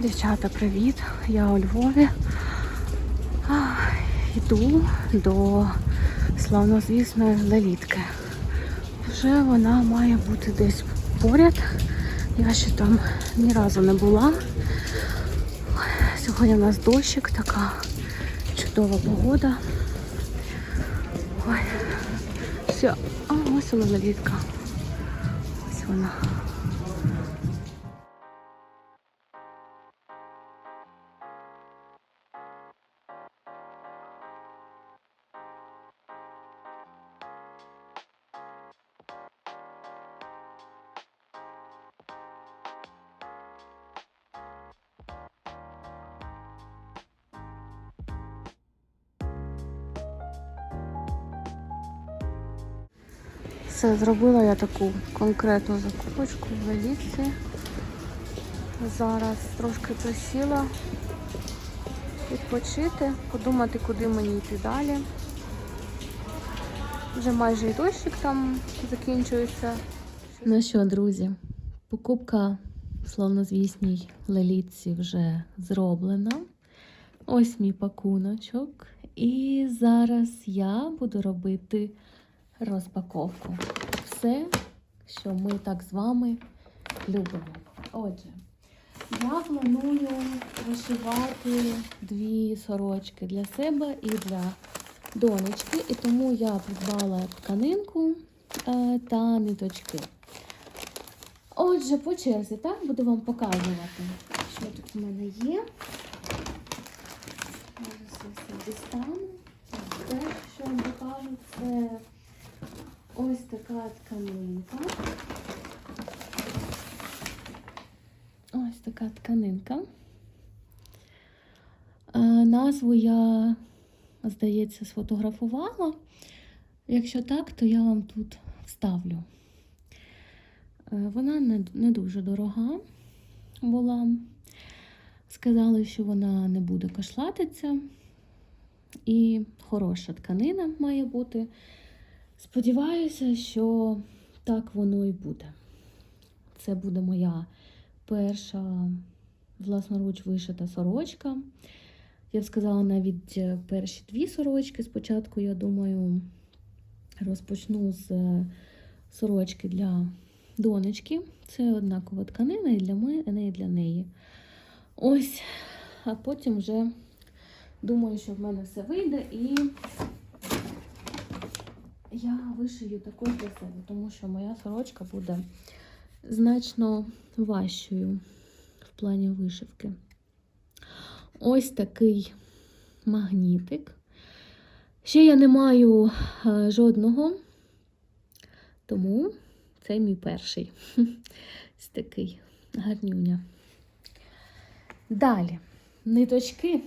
Дівчата, привіт! Я у Львові. Йду до славнозвісної лелітки. Вже вона має бути десь поряд. Я ще там ні разу не була. Сьогодні у нас дощик, така чудова погода. Ой, все, а ось вона лелітка. Ось вона. Все, зробила я таку конкретну закупочку в Веліці. Зараз трошки присіла відпочити, подумати, куди мені йти далі. Вже майже і дощик там закінчується. Ну що, друзі, покупка в славнозвісній лелітці вже зроблена. Ось мій пакуночок. І зараз я буду робити розпаковку. Все, що ми так з вами любимо. Отже, я планую вишивати дві сорочки для себе і для донечки, і тому я придбала тканинку е, та ниточки. Отже, по черзі, так, буду вам показувати, що тут в мене є. Зараз я все дістану. Так, Те, що вам покажу, це ось така тканинка. Ось така тканинка. Е, Назву я, здається, сфотографувала. Якщо так, то я вам тут вставлю. Е, Вона не, дуже дорога була. Сказали, що вона не буде кошлатися. І хороша тканина має бути. Сподіваюся, що так воно і буде. Це буде моя перша власноруч вишита сорочка. Я б сказала навіть е, перші дві сорочки. Спочатку, я думаю, розпочну з е, сорочки для донечки. Це однакова тканина і для мене, і для неї. Ось, а потім вже думаю, що в мене все вийде і я вишию також для себе, тому що моя сорочка буде значно важчою в плані вишивки. Ось такий магнітик. Ще я не маю е, жодного, тому це мій перший. Ось такий гарнюня. Далі, ниточки.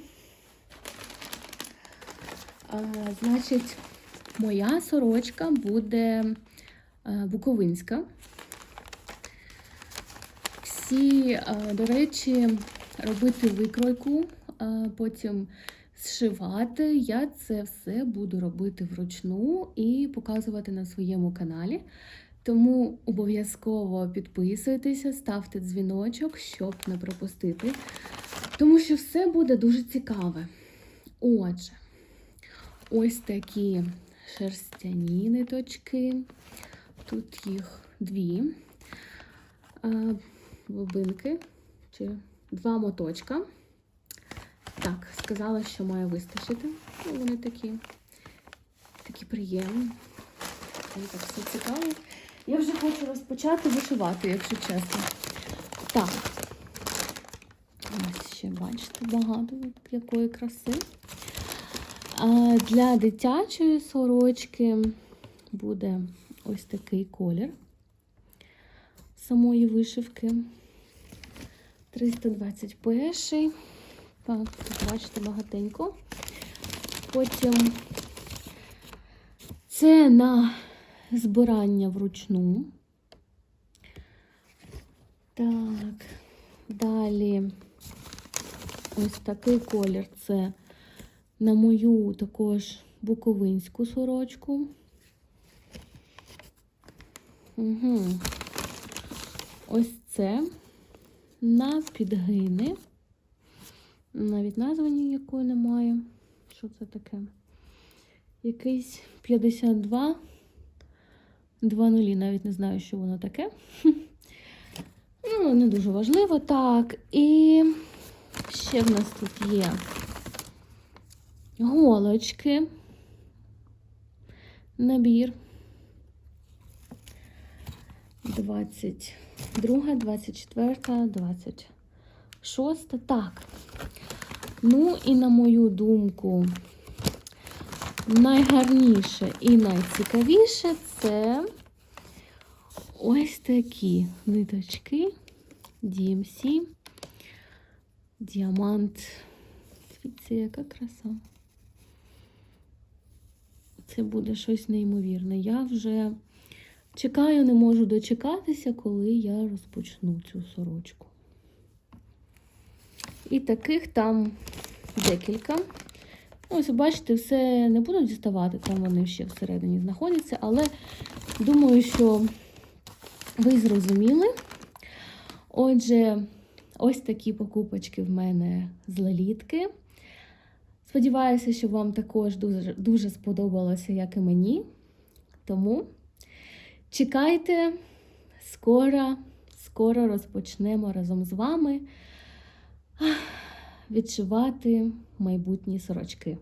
А, значить, моя сорочка буде е, буковинська. Всі, е, до речі, робити викройку, е, потім зшивати. Я це все буду робити вручну і показувати на своєму каналі. Тому обов'язково підписуйтеся, ставте дзвіночок, щоб не пропустити. Тому що все буде дуже цікаве. Отже, ось такі шерстяні ниточки. Тут їх дві бобинки чи два моточка. Так, сказала, що має вистачити. Ну, вони такі, такі приємні. Мені так все цікаво. Я вже хочу розпочати вишивати, якщо чесно. Так. Ось ще, бачите, багато якої краси. А для дитячої сорочки буде ось такий колір самої вишивки. 321. Так, тут бачите, багатенько. Потім це на збирання вручну. Так, далі ось такий колір це на мою також буковинську сорочку. Угу. Ось це на підгини Навіть назви ніякої немає. Що це таке? Якийсь 52. Два нулі, навіть не знаю, що воно таке. Ну, не дуже важливо. Так, і ще в нас тут є голочки. Набір. 22, 24, 26. Так. Ну і на мою думку, найгарніше і найцікавіше це ось такі ниточки DMC. Діамант. Дивіться, яка краса. Це буде щось неймовірне. Я вже чекаю, не можу дочекатися, коли я розпочну цю сорочку. І таких там декілька. Ось, бачите, все не буду діставати, там вони ще всередині знаходяться, але думаю, що ви зрозуміли. Отже, ось такі покупочки в мене з лелітки. Сподіваюся, що вам також дуже, дуже сподобалося, як і мені. Тому чекайте, скоро, скоро розпочнемо разом з вами відшивати майбутні сорочки.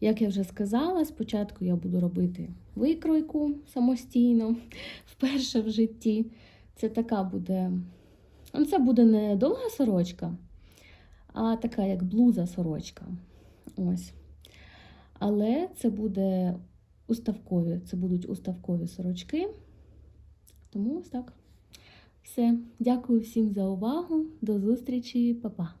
Як я вже сказала, спочатку я буду робити викройку самостійно, вперше в житті. Це така буде. ну, Це буде не довга сорочка, а така, як блуза сорочка. Ось. Але це буде уставкові, це будуть уставкові сорочки. Тому ось так. Все. Дякую всім за увагу. До зустрічі, Па-па.